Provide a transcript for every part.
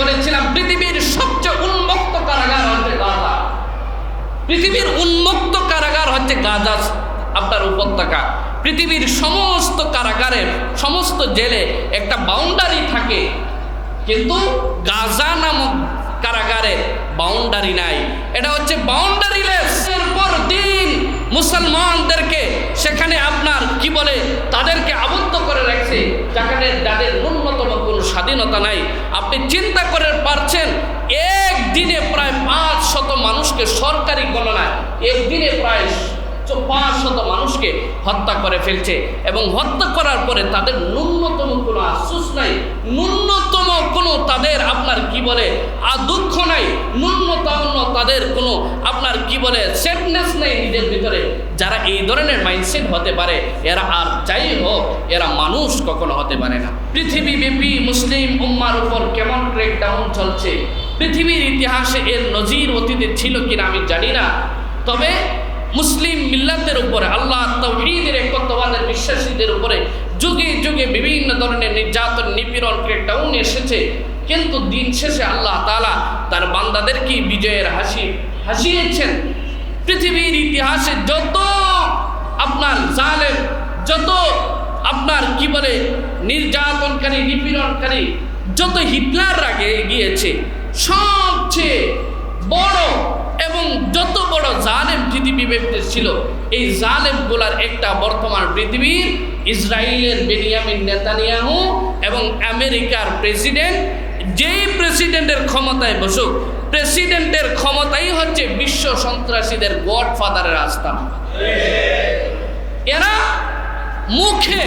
বলেছিলাম, পৃথিবীর সবচেয়ে উন্মুক্ত কারাগার হচ্ছে গাজা। পৃথিবীর উন্মুক্ত কারাগার হচ্ছে গাজা, আপনার উপত্যকা। পৃথিবীর সমস্ত কারাগারের সমস্ত জেলে একটা বাউন্ডারি থাকে। কিন্তু গাজা নামক কারাগারে বাউন্ডারি নাই। এটা হচ্ছে বাউন্ডারিলেস এর পর দিন মুসলমানদেরকে সেখানে আপনার, কি বলে, তাদেরকে আবদ্ধ করে রাখছে, যেখানে যাদের স্বাধীনতা নাই। আপনি চিন্তা করে পারছেন, একদিনে প্রায় পাঁচ শত মানুষকে সরকারি গণনায়, একদিনে প্রায় পাঁচ শত মানুষকে হত্যা করে ফেলছে এবং হত্যা করার পরে তাদের ন্যূনতম কোনো আশ্বাস নাই। ন্যূনতম কোনো তাদের আপনার কি বলে, আর দুঃখ নাই ন্যূনতম তাদের কোনো আপনার কি বলে সেটনেস নেই নিজের ভিতরে। যারা এই ধরনের মাইন্ডসেট হতে পারে, এরা আর যাই হোক, এরা মানুষ কখনো হতে পারে না। পৃথিবীব্যাপী মুসলিম উম্মার উপর কেমন ব্রেকডাউন চলছে? পৃথিবীর ইতিহাসে এর নজির অতীতে ছিল কিনা আমি জানি না। তবে মুসলিম মিল্লাতের উপরে, আল্লাহ তৌহিদের, একত্ববাদের, বিশ্বাসীদের উপরে যুগে যুগে বিভিন্ন ধরনের নির্যাতন, নিপীড়ন ক্রেকডাউন এসেছে। কিন্তু দিন শেষে আল্লাহ তালা তার বান্দাদেরকে বিজয়ের হাসি হাসিয়েছেন। পৃথিবীর ইতিহাসে যত আপনার জালেম, যত আপনার কি বলে নির্যাতনকারী, নিপীড়নকারী, যত হিটলার আগে গিয়েছে, সবচেয়ে বড় এবং যত বড় জালেম পৃথিবী ব্যক্তি ছিল, এই জালেম জালেমগুলার একটা বর্তমান পৃথিবীর ইসরায়েলের বেনিয়ামিন নেতানিয়াহু এবং আমেরিকার প্রেসিডেন্ট। যেই প্রেসিডেন্টের ক্ষমতায় বসুক, প্রেসিডেন্টের ক্ষমতাই হচ্ছে বিশ্ব সন্ত্রাসীদের গডফাদারের আস্থান এরা মুখে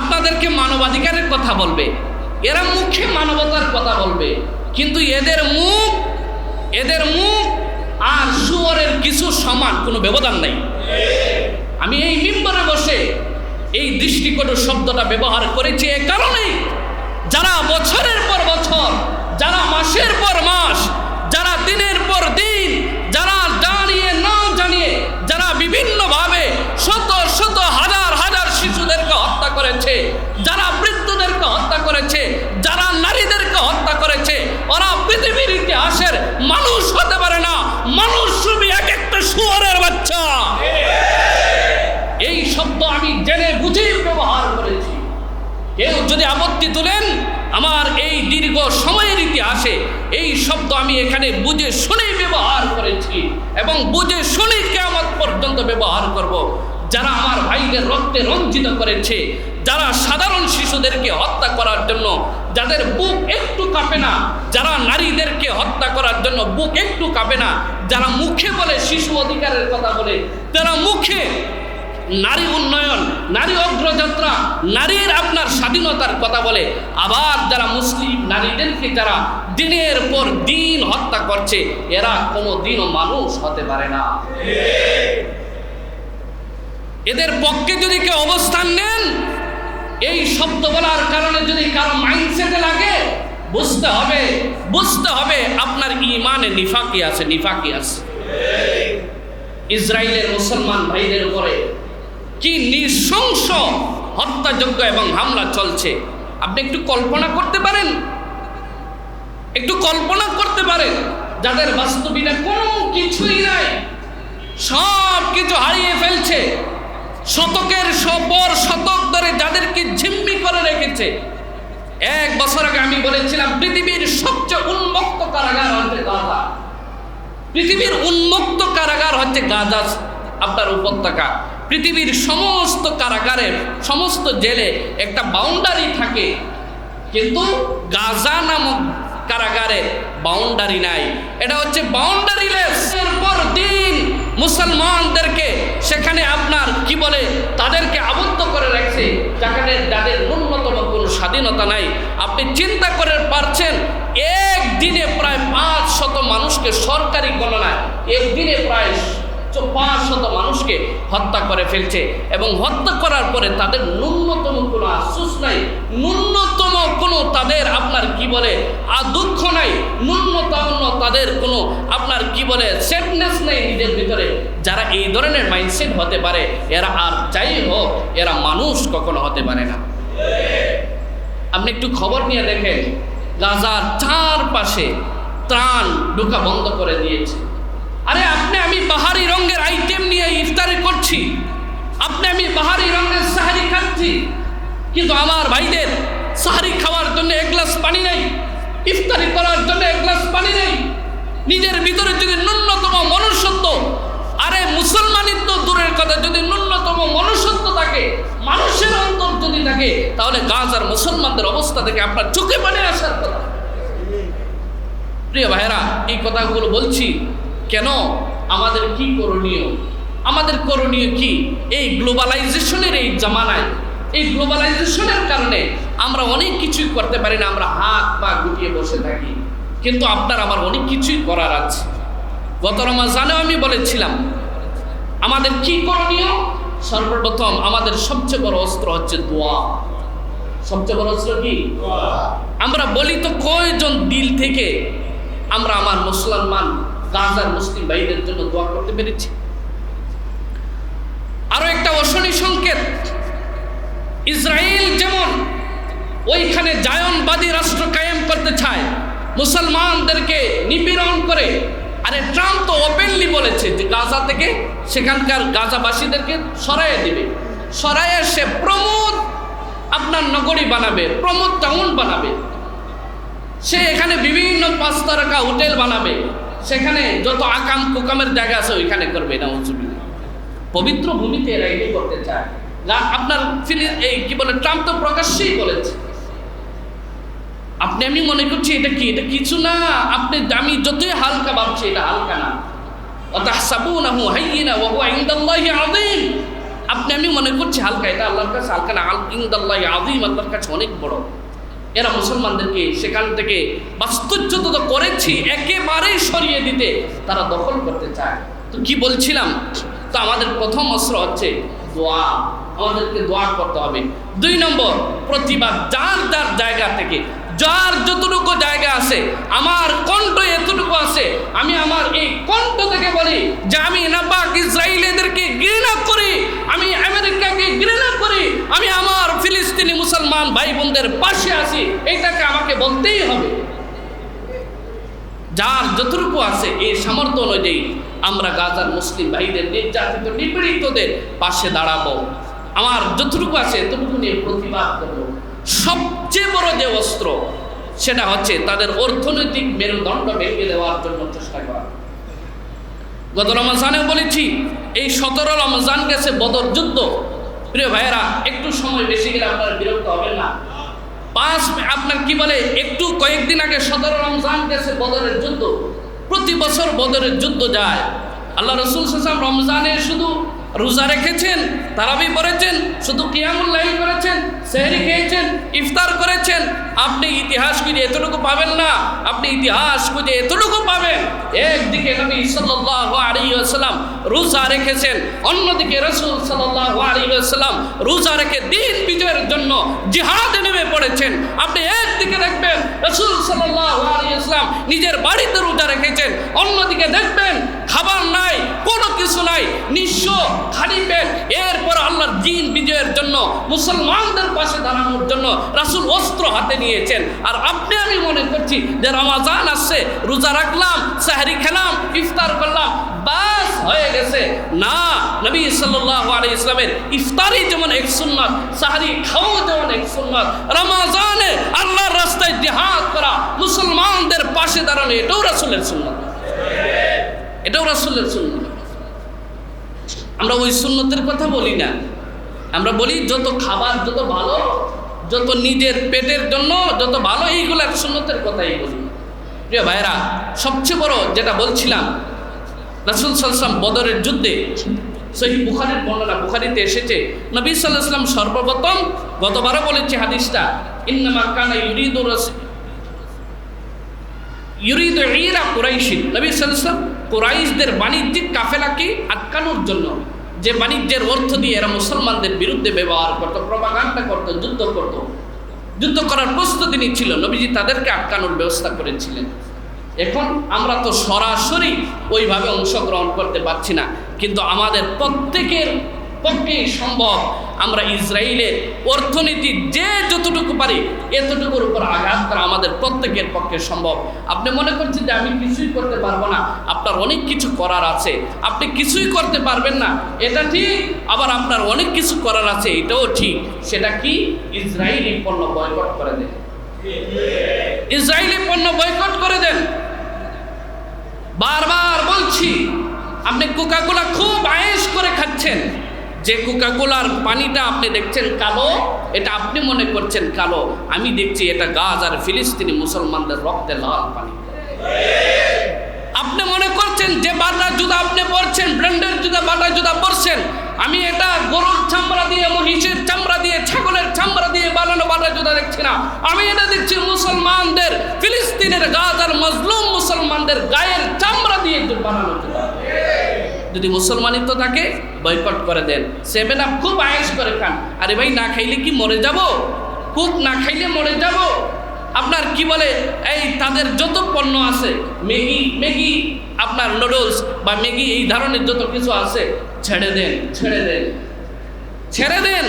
আপনাদেরকে মানবাধিকারের কথা বলবে, এরা মুখে মানবতার কথা বলবে, কিন্তু এদের মুখ এদের মুখ আর সুয়ারের কিছু সমান কোনো ব্যবধান নাই। আমি এই মিম্বরে বসে এই দৃষ্টিকটু শব্দটা ব্যবহার করেছি এ কারণেই যারা বছরের পর বছর, যারা মাসের পর মাস ইতিহাসে এই শব্দ আমি এখানে বুঝে শুনেই ব্যবহার করেছি এবং বুঝে শুনে কেমন পর্যন্ত ব্যবহার করব। যারা আমার ভাইদের রক্তে রঞ্জিত করেছে, যারা সাধারণ শিশুদেরকে হত্যা করার জন্য, যাদের বুক একটু কাঁপে না, যারা নারীদেরকে হত্যা করার জন্য বুক একটু কাঁপে না, যারা মুখে বলে শিশু অধিকারের কথা বলে তারা মুখে নারী উন্নয়ন, নারী অগ্রযাত্রা, নারীর আপনার স্বাধীনতার কথা বলে। আবার যারা মুসলিম নারীদেরকে যারা দিনের পর দিন হত্যা করছে, এরা কোনো দিনও মানুষ হতে পারে না। এদের পক্ষে যদি কেউ অবস্থান নেন, এই শব্দ বলার কারণে যদি কারও মাইন্ডসেটে লাগে, বুঝতে হবে বুঝতে হবে আপনার ইমানে নিফাকি আছে নিফাকি আছে। ইসরায়েলের মুসলমান ভাইদের উপরে কি নৃশংস হত্যাযজ্ঞ এবং হামলা চলছে। আপনি একটু কল্পনা করতে পারেন? একটু কল্পনা করতে পারেন, যাদের বাস্তবিটা কোনো কিছুই নাই সব কিছু হারিয়ে ফেলছে। শতকের পর শতক ধরে যাদেরকে ঝিম্মি করে রেখেছে। এক বছর আগে আমি বলেছিলাম, পৃথিবীর সবচেয়ে উন্মুক্ত কারাগার হচ্ছে গাজা। পৃথিবীর উন্মুক্ত কারাগার হচ্ছে গাজা, আপনার উপত্যকা। পৃথিবীর সমস্ত কারাগারের সমস্ত জেলে একটা বাউন্ডারি থাকে। কিন্তু গাজা নামক কারাগারে বাউন্ডারি নাই। এটা হচ্ছে বাউন্ডারিলেস পর দিন মুসলমানদেরকে সেখানে আপনার, কি বলে, তাদেরকে আবদ্ধ করে রাখছে, যেখানে যাদের ন্যূনতম কোনো স্বাধীনতা নাই। আপনি চিন্তা করে পারছেন, একদিনে প্রায় পাঁচ শত মানুষকে সরকারি গণনায়, একদিনে প্রায় পাঁচ শত মানুষকে হত্যা করে ফেলছে এবং হত্যা করার পরে তাদের ন্যূনতম কোনো আশ্বাস নাই, ন্যূনতম কোনো তাদের আপনার কি বলে আর দুঃখ নাই ন্যূনতম তাদের কোনো আপনার কি বলে সেটনেস নেই নিজের ভিতরে। যারা এই ধরনের মাইন্ডসেট হতে পারে, এরা আর যাই হোক, এরা মানুষ কখনো হতে পারে না। আপনি একটু খবর নিয়ে দেখেন, গাজার চারপাশে ত্রাণ ঢোকা বন্ধ করে দিয়েছে। আরে আপনি, আমি বাহারি রঙের আইটেম নিয়ে ইফতারি করছি। আপনি, আমি বাহারি রঙের সাহারি খাচ্ছি। কিন্তু আমার ভাইদের সাহারি খাওয়ার জন্য এক গ্লাস পানি নেই, ইফতারি করার জন্য এক গ্লাস পানি নেই। নিজের ভিতরে যদি ন্যূনতম মনুষ্যত্ব, আরে মুসলমানের তো দূরের কথা, যদি ন্যূনতম মনুষ্যত্ব থাকে, মানুষের অন্তর যদি থাকে, তাহলে গাছ আর মুসলমানদের অবস্থা থেকে আপনার চোখে পানি আসার কথা। প্রিয় ভাইরা এই কথাগুলো বলছি কেন? আমাদের কি করণীয়? আমাদের করণীয় কি? এই গ্লোবালাইজেশনের এই জামানায় এই গ্লোবালাইজেশনের কারণে আমরা অনেক কিছুই করতে পারি না আমরা হাত পা গুটিয়ে বসে থাকি। কিন্তু আপনার আমার অনেক কিছুই করার আছে। গত রমাজানেও আমি বলেছিলাম আমাদের কি করণীয়? সর্বপ্রথম আমাদের সবচেয়ে বড় অস্ত্র হচ্ছে দোয়া। সবচেয়ে বড় অস্ত্র কি? আমরা বলি তো কয়জন দিল থেকে আমরা আমার মুসলমান গাজার মুসলিম ভাইদের জন্য দোয়া করতে পেরেছি। আরও একটা অশনি সংকেত। ইসরায়েল যেমন ওইখানে জায়নবাদী রাষ্ট্র কায়েম করতে চায়, মুসলমানদেরকে নিপীড়ন করে, আরে ট্রাম্প তো ওপেনলি বলেছে যে গাজা থেকে সেখানকার গাজাবাসীদেরকে সরাইয়ে দিবে। সরাইয়ে সে প্রমোদ আপনার নগরী বানাবে, প্রমোদ টাউন বানাবে। সে এখানে বিভিন্ন পাঁচ তারকা হোটেল বানাবে। সেখানে যত আকাম কুকামের জায়গা আছে, ওইখানে করবে না পবিত্র ভূমিতে এরা এটি করতে চায়। না আপনার এই কি বলে, ট্রাম্প তো প্রকাশ্যেই বলেছে। আপনি, আমি মনে করছি এটা কি, এটা কিছু না, আপনি, আমি যতই হালকা ভাবছি, এটা হালকা না। আপনি, আমি মনে করছি হালকা, এটা আল্লাহর কাছে হালকা না। আল ইনদাল্লাহি আযীম, আল্লাহর কাছে অনেক বড়। এরা মুসলমানদেরকে সেখান থেকে বাস্তুচ্যুত তো করেছি, একেবারেই সরিয়ে দিতে তারা দখল করতে চায়। তো কি বলছিলাম? তো আমাদের প্রথম অস্ত্র হচ্ছে দোয়া। আমাদেরকে দোয়া করতে হবে। দুই নম্বর, প্রতিবাদ যার যার জায়গা থেকে যার যতটুকু জায়গা আছে, আমার কণ্ঠ এতটুকু আছে, আমি আমার এই কণ্ঠ থেকে বলি যে আমি নাপাক ইসরায়েলিদেরকে ঘৃণা করি, আমি আমেরিকাকে ঘৃণা করি, আমি আমার ফিলিস্তিনি মুসলমান ভাই বোনদের পাশে আছি, এটাকে আমাকে বলতেই হবে। যার যতটুকু আছে, এই সামর্থ্য অনুযায়ী আমরা গাজার মুসলিম ভাইদের, নির্যাতিত, নিপীড়িতদের পাশে দাঁড়াবো। আমার যতটুকু আছে, এতটুকু নিয়ে প্রতিবাদ করব। সবচেয়ে বড় যে অস্ত্র, সেটা হচ্ছে তাদের অর্থনৈতিক মেরুদণ্ড ভেঙে দেওয়ার জন্য চেষ্টা করা। গত রমজানেও বলেছি, এই সতেরো রমজান গেছে বদর যুদ্ধ। প্রিয় ভাইয়েরা, একটু সময় বেশি গেলে আপনারা বিরক্ত হবেন না। পাঁচ আপনার কি বলে, একটু কয়েকদিন আগে সতেরো রমজান গেছে বদরের যুদ্ধ। প্রতি বছর বদরের যুদ্ধ যায়। আল্লাহ রসুল সাসাম রমজানে শুধু রোজা রেখেছেন, তারাবি পড়েছেন, শুধু কিয়ামুল্লাহি করেছেন, সেহরি খেয়েছেন, ইফতার করেছেন, আপনি ইতিহাস খুঁজে এতটুকু পাবেন না, আপনি ইতিহাস খুঁজে এতটুকু পাবেন। একদিকে নবী সাল্লাল্লাহু আলাইহি ওয়াসাল্লাম রোজা রেখেছেন, অন্যদিকে রাসূল সাল্লাল্লাহু আলাইহি ওয়াসাল্লাম রোজা রেখে দিন বিজয়ের জন্য জিহাদে নেমে পড়েছেন। আপনি একদিকে দেখবেন, রাসূল সাল্লাল্লাহু আলাইহি ওয়াসাল্লাম নিজের বাড়িতে রোজা রেখেছেন, অন্যদিকে দেখবেন, খাবার নাই, কোনো কিছু নাই, নিঃস্ব খালি পেট। এরপর আল্লাহর দিন বিজয়ের জন্য, মুসলমানদের পাশে দাঁড়ানোর জন্য রাসূল অস্ত্র হাতে নিয়েছেন। আর আপনি, আমি মনে করছি যে রমাজান আসছে, রোজা রাখলাম, সাহারি খেলাম, ইফতার করলাম, বাস হয়ে গেছে। না, নবী সাল্লাল্লাহু আলাইহি ইসলামের ইফতারি যেমন এক সুন্নাত, সাহারি খাওয়া যেমন এক সুন্নাত। রমাজানে আল্লাহর রাস্তায় জিহাদ করা, মুসলমানদের পাশে দাঁড়ানো, এটাও রাসুলের সুন্নাত। এটাও রাসূলের সুন্নাত। আমরা ওই সুন্নতের কথা বলি না। আমরা বলি, যত খাবার যত ভালো, যত নিজের পেটের জন্য যত ভালো এইগুলার সুন্নতের কথাই বলি। প্রিয় ভাইরা সবচেয়ে বড় যেটা বলছিলাম, রাসুল সাল্লাম বদরের যুদ্ধে সেই বুখারির বর্ণনা, বুখারিতে এসেছে, নবী সাল্লাহাম সর্বপ্রথম গতবারও বলেছে হাদিসটা, ইন্নামা কানা ইউরিদুর ইউরিদ ইরা কুরাইশিন। নবী সাল্লাম কুরাইশদের বাণিজ্যিক কাফেলাকে আটকানোর জন্য। যে বাণিজ্যের অর্থ দিয়ে এরা মুসলমানদের বিরুদ্ধে ব্যবহার করত, প্রবাগান্ডা করতো, যুদ্ধ করত। যুদ্ধ করার প্রস্তুতি নিচ্ছিল, নবীজি তাদেরকে আটকানোর ব্যবস্থা করেছিলেন। এখন আমরা তো সরাসরি ওইভাবে অংশগ্রহণ করতে পারছি না, কিন্তু আমাদের প্রত্যেকের পক্ষেই সম্ভব? আমরা ইসরায়েলের অর্থনীতি যে যতটুকু পারি, এতটুকুর উপর আঘাত করা আমাদের প্রত্যেকের পক্ষে সম্ভব। আপনি মনে করছেন যে আমি কিছুই করতে পারব না? আপনার অনেক কিছু করার আছে। আপনি কিছুই করতে পারবেন না। এটা ঠিক, আবার আপনার অনেক কিছু করার আছে, এটাও ঠিক। সেটা কি? ইসরায়েলি পণ্য বয়কট করে দেন ইসরায়েলি পণ্য বয়কট করে দেন। বারবার বলছি, আপনি কোকাকোলা খুব আয়েস করে খাচ্ছেন। যে কোকাকোলার পানিটা আপনি দেখছেন কালো, এটা আপনি মনে করছেন কালো। আমি দেখছি এটা গাজ আর ফিলিস্তিনি মুসলমানদের রক্তে লাল পানি। আপনি মনে করছেন যে বাটা জুদা আপনি পরছেন, ব্র্যান্ডের জুদা বাটা জুদা পরছেন। আমি এটা গরুর চামড়া দিয়ে, মহিষের চামড়া দিয়ে, ছাগলের চামড়া দিয়ে বানানো বাটা জুদা দেখছি না। আমি এটা দেখছি মুসলমানদের, ফিলিস্তিনের গাজ আর মজলুম মুসলমানদের গায়ের চামড়া দিয়ে বানানো জুতা যদি মুসলমানিত্ব থাকে, বয়কট করে দেন। সেভেন আপ খুব আয়েস করে খান। আরে ভাই, না খাইলে কি মরে যাব? কুক না খাইলে মরে যাব? আপনার কি বলে, এই তাদের যত পণ্য আছে, ম্যাগি ম্যাগি, আপনার নুডলস বা ম্যাগি, এই ধরনের যত কিছু আছে, ছেড়ে দেন ছেড়ে দেন। ছেড়ে দেন।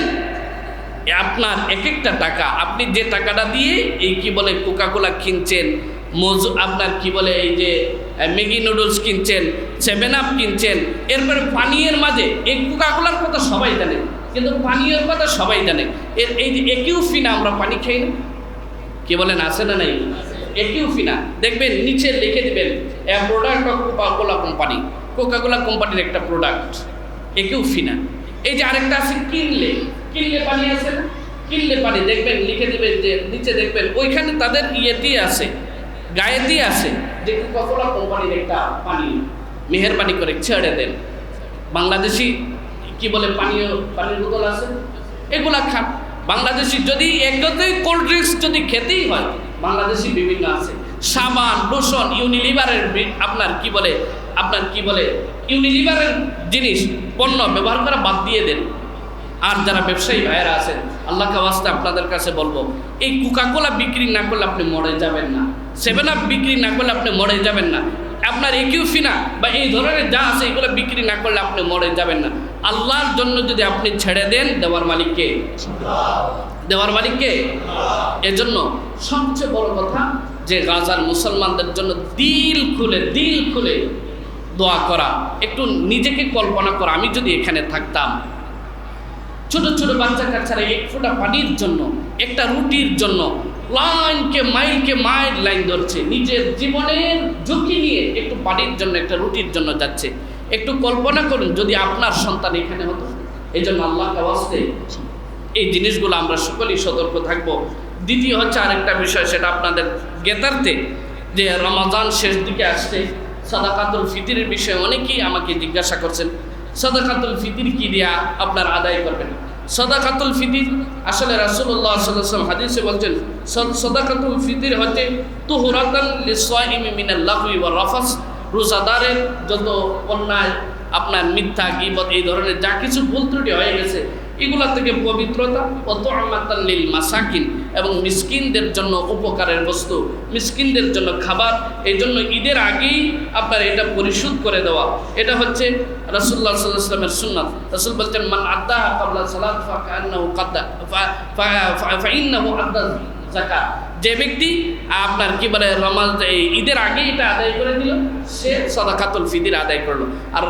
আপনার এক একটা টাকা। আপনি যে টাকাটা দিয়ে এই কি বলে কোকাকোলা কিনছেন, মজ আপনার কি বলে এই যে ম্যাগি নুডলস কিনছেন সেভেন আপ কিনছেন। এরপরে পানীয়ের মাঝে এই কোকাকোলার কথা সবাই জানে, কিন্তু পানীয়ের কথা সবাই জানে। এর এই যে একিউ ফিনা আমরা পানি খাই না। কি বলেন, আছে না নাই? একিউ ফিনা দেখবেন, নিচে লিখে দেবেন a product of Coca Cola company Coca Cola কোম্পানির একটা প্রোডাক্ট একিউ ফিনা এই যে আরেকটা আছে, কিনলে কিনলে পানি আছে না? কিনলে পানি, দেখবেন, লিখে দেবেন যে, নিচে দেখবেন, ওইখানে তাদের ইয়েতেই আছে গায়েতেই আছে। যে কোকাকোলা কোম্পানির একটা পানি, মেহরবানি করে ছেড়ে দেন। বাংলাদেশি কি বলে পানীয়, পানির বোতল আছে? এগুলা খান। বাংলাদেশি যদি একটাতেই কোল্ড ড্রিঙ্কস যদি খেতেই হয়, বাংলাদেশি বিভিন্ন আছে। সাবান, লোশন, ইউনিলিভারের আপনার কি বলে, আপনার কি বলে, ইউনিলিভারের জিনিস, পণ্য ব্যবহার করা বাদ দিয়ে দেন। আর যারা ব্যবসায়ী ভাইয়েরা আছেন আল্লাহ কাওয়াস্তে আপনাদের কাছে বলব, এই কোকাকোলা বিক্রি না করলে আপনি মরে যাবেন না। সেভেন আপ বিক্রি না করলে আপনি মরে যাবেন না। আপনার একিউফিনা বা এই ধরনের যা আছে এগুলো বিক্রি না করলে আপনি মরে যাবেন না। আল্লাহর জন্য যদি আপনি ছেড়ে দেন, দেওয়ার মালিককে দেওয়ার মালিককে এজন্য সবচেয়ে বড় কথা যে গাজার মুসলমানদের জন্য দিল খুলে দিল খুলে দোয়া করা। একটু নিজেকে কল্পনা করা। আমি যদি এখানে থাকতাম, ছোট ছোট বাচ্চা কাচ্চারা এক ফোঁটা পানির জন্য, একটা রুটির জন্য লাইনকে মাইলকে মাইল লাইন ধরছে। নিজের জীবনের ঝুঁকি নিয়ে একটু পানির জন্য, একটা রুটির জন্য যাচ্ছে। একটু কল্পনা করুন, যদি আপনার সন্তান এখানে হতো। এই জন্য আল্লাহ এই জিনিসগুলো আমরা সকলেই সতর্ক থাকব। দ্বিতীয় হচ্ছে আরেকটা বিষয়, সেটা আপনাদের জ্ঞাতার্থে যে রমাজান শেষ দিকে আসছে। সাদাকাতুল ফিতিরের বিষয়ে অনেকেই আমাকে জিজ্ঞাসা করছেন, সাদাকাতুল ফিতির কি দেয়া আপনার আদায় করবেন? সদাকাতুল ফিদির আসলে রাসুল্লাহ সাল্লাম হাদিসে বলছেন, সদ- সদাকাতুল ফিদির হচ্ছে তুহুরাতান লিসাইমি মিনাল লাগwi ওয়া রাফাস, রোজাদারের যত অন্যায়, আপনার মিথ্যা, গিবত, এই ধরনের যা কিছু ভুল ত্রুটি হয়ে গেছে, এগুলা থেকে পবিত্রতা অত লিল মাসাকিন। এবং মিসকিনদের জন্য উপকারের বস্তু মিসকিনদের জন্য খাবার এই জন্য ঈদের আগেই আপনার এটা পরিশোধ করে দেওয়া এটা হচ্ছে আলাইহি ওয়াসাল্লামের সুন্নাত রাসূল বলছেন মান আদ্দা ক্বাবলা সালাত ফাকান্নাহু কাদ্দা জাকাত যে ব্যক্তি, আপনার কি বলে রমাজ ঈদের আগে এটা আদায় করে দিল সে সদাকাতুল ফিদির আদায় করল। আর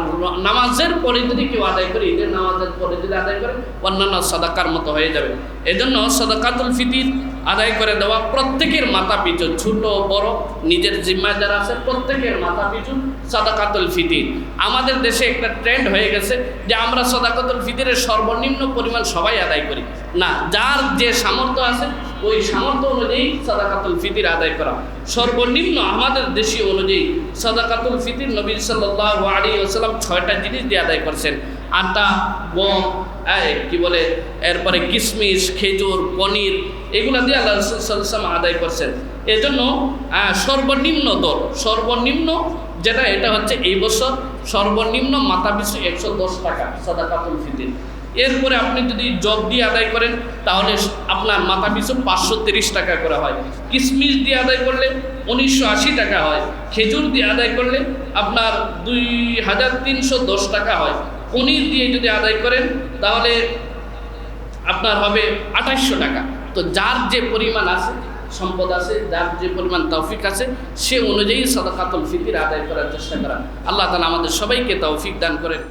নামাজের পরে যদি কেউ আদায় করে, ঈদের নামাজের পরে যদি আদায় করে, অন্যান্য সদাকার মতো হয়ে যাবে। এজন্য সদাকাতুল ফিতির আদায় করে দেওয়া প্রত্যেকের মাথা পিছু, ছোট, বড়, নিজের জিম্মায় যারা আছে, প্রত্যেকের মাথা পিছু সদাকাতুল ফিতির। আমাদের দেশে একটা ট্রেন্ড হয়ে গেছে যে আমরা সদাকাতুল ফিতিরের সর্বনিম্ন পরিমাণ সবাই আদায় করি। না, যার যে সামর্থ্য আছে, ওই সামর্থ্য অনুযায়ী সাদাকাতুল ফিতির আদায় করা সর্বনিম্ন আমাদের দেশীয় অনুযায়ী সাদাকাতুল ফিতির নবী সাল্লাল্লাহু আলাইহি ওয়াসাল্লাম ছয়টা জিনিস দিয়ে আদায় করছেন। আটা, গম কি বলে, এরপরে কিশমিশ খেজুর, পনির এগুলা দিয়ে আল্লাহ রসুল সাল্লাল্লাহু আলাইহি ওয়াসাল্লাম আদায় করছেন। এজন্য সর্বনিম্ন দর, সর্বনিম্ন যেটা, এটা হচ্ছে এই বছর সর্বনিম্ন মাথা পিছু একশো দশ টাকা সাদাকাতুল ফিতির। এরপরে আপনি যদি জব দিয়ে আদায় করেন, তাহলে আপনার মাথা পিছু পাঁচশো তিরিশ টাকা করা হয়। কিশমিশ দিয়ে আদায় করলে উনিশশো আশি টাকা হয়। খেজুর দিয়ে আদায় করলে আপনার দুই হাজার তিনশো দশ টাকা হয়। পনির দিয়ে যদি আদায় করেন, তাহলে আপনার হবে আঠাশশো টাকা। তো যার যে পরিমাণ আছে, সম্পদ আছে, যার যে পরিমাণ তৌফিক আছে, সে অনুযায়ী সদকাতুল ফিতির আদায় করার চেষ্টা করা। আল্লাহ তালা আমাদের সবাইকে তৌফিক দান করেন।